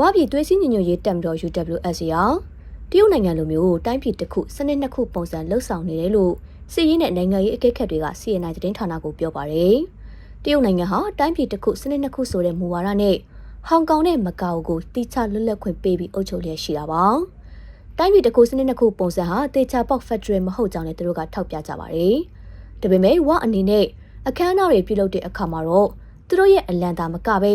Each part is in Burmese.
ဝါပြည်သွေးစည်းညီညွတ်ရေးတပ်မတော် UWS ရောတရုတ်နိုင်ငံလိုမျိုးတိုင်းပြည်တစ်ခုစနစ်နှစ်ခုပုံစံလှုပ်ဆောင်နေတယ်လို့စီးရေးနဲ့နိုင်ငံရေးအကဲခတ်တွေက CNI သတင်းဌာနကိုပြောပါတယ်။တရုတ်နိုင်ငံဟာတိုင်းပြည်တစ်ခုစနစ်နှစ်ခုဆိုတဲ့မူဝါဒနဲ့ဟောင်ကောင်နဲ့မကာအိုကိုတိကျလွတ်လပ်ခွင့်ပေးပြီးအုပ်ချုပ်လျက်ရှိတာပါ။တိုင်းပြည်တစ်ခုစနစ်နှစ်ခုပုံစံဟာတေချာပေါက်ဖက်ဒရယ်မဟုတ်ကြောင်းလည်းသူတို့ကထောက်ပြကြပါတယ်။ဒါပေမဲ့ဝအနေနဲ့အခမ်းအနားတွေပြုလုပ်တဲ့အခါမှာတော့သူတို့ရဲ့အလံသာမကပဲ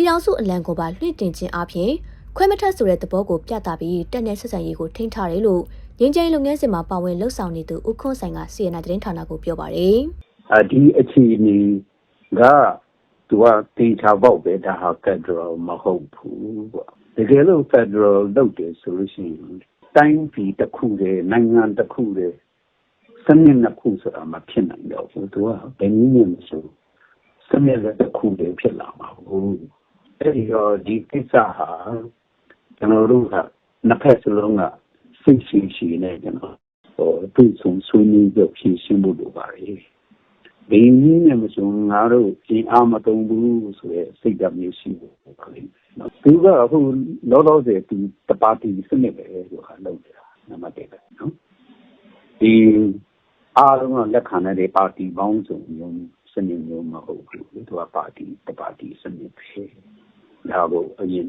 ပြည်တော်စုအလံကိုပါလွှင့်တင်ခြင်းအပြင်ခွဲမထက်ဆိုတဲ့သဘောကိုပြသပြီးတက်တဲ့ဆက်ဆံရေးကိုထိန်းထားတယ်လို့ငင်းကျင်းလုပ်ငန်းစဉ်မှာပါဝင်လှုပ်ဆောင်နေသူဦးခွန်းဆိုင်က CNN သတင်းဌာနကိုပြောပါတယ်အဒီအခြေအနေကသူကတေချာပေါက်ပဲဒါဟာ Federal မဟုတ်ဘူးပေါ့တကယ်လို့ Federal လုပ်တယ်ဆိုလို့ရှိရင်တိုင်းပြည်တစ်ခုတည်းနိုင်ငံတစ်ခုတည်းစနစ်နှစ်ခုဆိုတာမဖြစ်နိုင်တော့ဘူးသူကဘယ်နည်းနဲ့မဆိုစနစ်တစ်ခုတည်းဖြစ်လာမှာဘူး အဲ့ဒီတော့ဒီကိစ္စဟာကျွန်တော်တို့ကနှစ်ဖက်စလုံးကစိတ်ရှိရှိနဲ့ကျွန်တော်ဟိုတွေ့ဆုံဆွေးနွေးကြဖြည့်ရှင်းဖို့လိုပါတယ်ဘယ်နည်းနဲ့မဆိုငါတို့အင်အားမတုံဘူးဆိုရဲစိတ်ဓာတ်မျိုးရှိဖို့ပါလိမ့်မယ်နော်သူကအခုလောလောဆယ်သူတပါတီစနစ်ပဲဆိုတာလုပ်နေတာနံပါတ်1ပဲနော်ဒီအားလုံးကလက်ခံတဲ့ပါတီပေါင်းစုံမျိုးစနစ်မျိုးမဟုတ်ဘူးသူကပါတီတပါတီစနစ်ပဲ ဒါကိုအရင်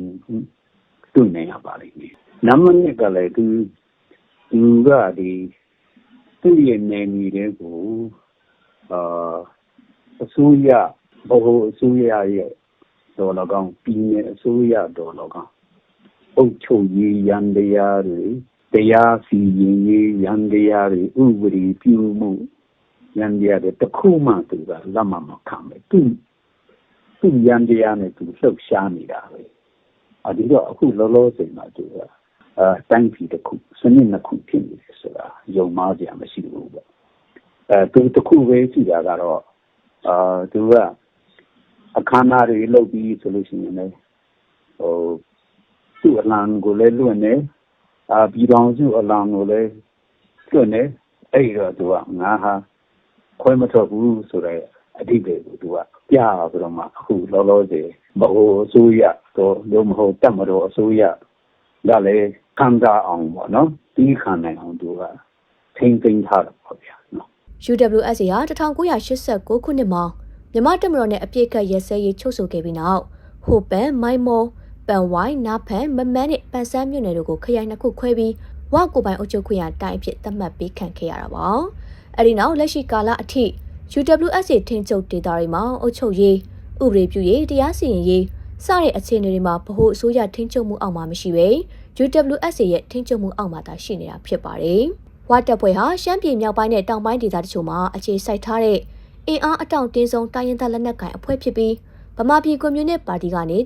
တွေ့နေရပါလိမ့်မယ်နံပါတ်2ကလည်းသူသူကဒီသူ့ရဲ့နေမီတွေကိုအာအစိုးရဘဟုအစိုးရရဲ့ဒေါ်လာကောင်ပြည်နယ်အစိုးရဒေါ်လာကောင်အုပ်ချုပ်ရေးရန်တရားတွေတရားစီရင်ရေးရန်တရားတွေဥပဒေပြုမှုရန်တရားတွေတစ်ခုမှသူကလက်မမခံပဲသူ သူရန်တရားနဲ့သူလှုပ်ရှားနေတာပဲအဒီတော့အခုလောလောဆယ်မှာသူကအဲတိုင်းပြည်တစ်ခုစနစ်နှစ်ခုဖြစ်နေတယ်ဆိုတာယုံမှားကြမရှိဘူးပေါ့အဲသူတစ်ခုပဲရှိတာကတော့အာသူကအခမ်းအနားတွေလုပ်ပြီးဆိုလို့ရှိရင်လည်းဟိုသူ့အလံကိုလည်းလွတ်နေအာပြည်တော်စုအလံကိုလည်းလွတ်နေအဲ့ဒီတော့သူကငါဟာခွဲမထွက်ဘူးဆိုတော့အတိတ်ကိုသူက ပြရပြီးတော့မှအခုလောလောဆယ်ဘိုးအစိုးရတော့လုံးမဟုတ်တက်မတော်အစိုးရဒါလည်းခံစားအောင်ပေါ့နော်ဒီခံနိုင်အောင်သူကထိမ့်သိမ်းထားတာပေါ့ဗျာနော် UWS ရာ1989ခုနှစ်မှာမြမတက်မတော်နဲ့အပြည့်ကတ်ရဲစဲရေးချုပ်ဆိုခဲ့ပြီးနောက်ဟိုပန်မိုင်မောပန်ဝိုင်းနာဖန်မမန်းနဲ့ပန်ဆန်းမြို့နယ်တို့ကိုခရိုင်နှစ်ခုခွဲပြီးဝကိုပိုင်အုပ်ချုပ်ခွင့်ရတိုင်းအဖြစ်သတ်မှတ်ပေးခံခဲ့ရတာပါ။အဲဒီနောက်လက်ရှိကာလအထိ UWS ထိန်းချုပ်ဒေသတွေမှာအုပ်ချုပ်ရေးဥပဒေပြုရေးတရားစီရင်ရေးစတဲ့အခြေအနေတွေမှာဗဟိုအစိုးရထိန်းချုပ်မှုအောက်မှာမရှိဘဲ UWS ရဲ့ထိန်းချုပ်မှုအောက်မှာသာရှိနေတာဖြစ်ပါတယ်။ဝါတပ်ဖွဲ့ဟာရှမ်းပြည်မြောက်ပိုင်းနဲ့တောင်ပိုင်းဒေသတချို့မှာအခြေစိုက်ထားတဲ့အင်အားအတောင့်တင်းဆုံးတိုင်းရင်းသားလက်နက်ကိုင်အဖွဲ့ဖြစ်ပြီးဗမာပြည်ကွန်မြူနစ်ပါတီကနေ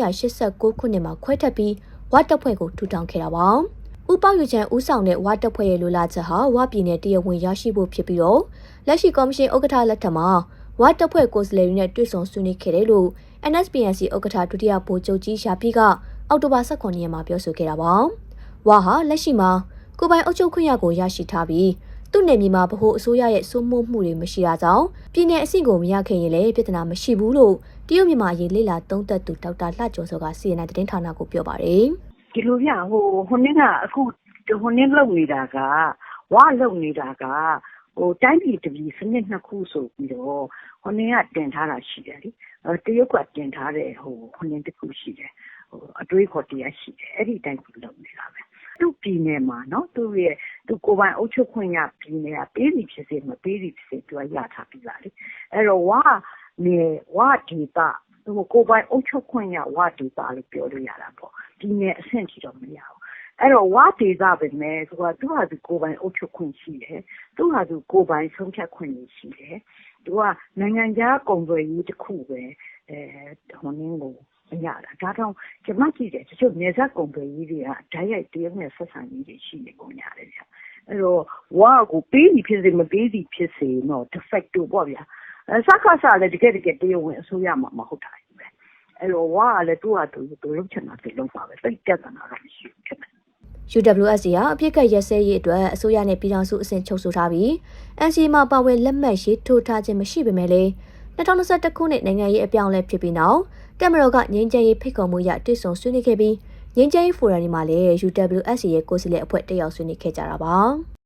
1989ခုနှစ်မှာခွဲထွက်ပြီးဝါတပ်ဖွဲ့ကိုထူထောင်ခဲ့တာပါ။ ဥပောက်ယူချန်ဦးဆောင်တဲ့ဝါတပ်ဖွဲ့ရဲ့လိုလားချက်ဟာဝါပြည်နယ်တရဝင်ရရှိဖို့ဖြစ်ပြီးတော့လက်ရှိကော်မရှင်ဥက္ကဋ္ဌလက်ထက်မှာဝါတပ်ဖွဲ့ကိုယ်စားလှယ်တွေနဲ့တွေ့ဆုံဆွေးနွေးခဲ့တယ်လို့ NSPNC ဥက္ကဋ္ဌဒုတိယဗိုလ်ချုပ်ကြီးရှာပြီးကအောက်တိုဘာ18ရက်မှာပြောဆိုခဲ့တာပါ။ဝါဟာလက်ရှိမှာကိုပိုင်အုပ်ချုပ်ခွင့်ရကိုရရှိထားပြီးသူ့နယ်မြေမှာဗဟိုအစိုးရရဲ့စိုးမိုးမှုတွေမရှိတာကြောင့်ပြည်내အဆင့်ကိုမရခဲ့ရင်လည်းပြဿနာမရှိဘူးလို့တရုတ်မြန်မာရေးလေလာသုံးသက်သူဒေါက်တာလှကျော်စောက CNN သတင်းဌာနကိုပြောပါတယ် ဒီလိုပြဟိုဟိုနေ့ကအခုဟိုနေ့လောက်နေတာကဝါလောက်နေတာကဟိုတိုင်းပြည်တပြည်စနစ်နှစ်ခုဆိုပြီးတော့ဟိုနေ့ကတင်ထားတာရှိတယ်လေတရုတ်ကတင်ထားတဲ့ဟိုဟိုနေ့တစ်ခုရှိတယ်ဟိုအတွေးခေါ်တရားရှိတယ်အဲ့ဒီတိုင်းပြည်လောက်နေတာပဲသူ့ပြည်နယ်မှာနော်သူ့ရဲ့သူကိုပိုင်အုပ်ချုပ်ခွင့်ရပြည်နယ်ကပေးစီဖြစ်စေမပေးစီဖြစ်စေသူကရထားပြီးပါလေအဲ့တော့ဝါနေဝါဒေတာ ဟိုကိုပိုင်အုပ်ချုပ်ခွင့်ရဝါဒေတာလို့ပြောလို့ရတာပေါ့ပြည်နယ်အဆင့်ကြီးတော့မရဘူးအဲ့တော့ဝါဒေတာပဲမဲ့သူကသူ့ဟာသူကိုပိုင်အုပ်ချုပ်ခွင့်ရှိတယ်သူ့ဟာသူကိုပိုင်ဆုံးဖြတ်ခွင့်ရှိတယ်သူကနိုင်ငံခြားကုန်သွယ်ရေးတစ်ခုပဲအဲဟိုနင်းကိုမရတာဒါတော့ကျမကြည့်တယ်တချို့နေဆက်ကုန်သွယ်ရေးတွေကဓာတ်ရိုက်တရုတ်နဲ့ဆက်ဆံရေးတွေရှိနေပုံရတယ်ဗျအဲ့တော့ဝါကိုပေးစီဖြစ်စေမပေးစီဖြစ်စေတော့ de facto ပေါ့ဗျာအဲ စကားစားလည်းတကယ်တကယ်တရုတ်ဝင်အစိုးရမှာမဟုတ်တာပဲအဲ့တော့ဝါကလည်းသူ့ဟာသူသူလုပ်ချင်တာသူလုပ်ပါပဲစိတ်ကြက်တာတော့မရှိဘူးဖြစ်တယ် UWS ရာအပြစ်ကတ်ရက်စဲရေးအတွက်အစိုးရနဲ့ပြည်ထောင်စုအဆင့်ချုပ်ဆိုထားပြီး NCA မှာပါဝင်လက်မှတ်ရေးထိုးထားခြင်းမရှိပေမဲ့လည်း2021ခုနှစ်နိုင်ငံရေးအပြောင်းအလဲဖြစ်ပြီးနောက်တက်မတော်ကငြိမ်းချမ်းရေးဖိတ်ခေါ်မှုရတွေ့ဆုံဆွေးနွေးခဲ့ပြီးငြိမ်းချမ်းရေးဖိုရမ်ဒီမှာလည်း UWSC ရဲ့ကိုယ်စားလှယ်အဖွဲ့တက်ရောက်ဆွေးနွေးခဲ့ကြတာပါ။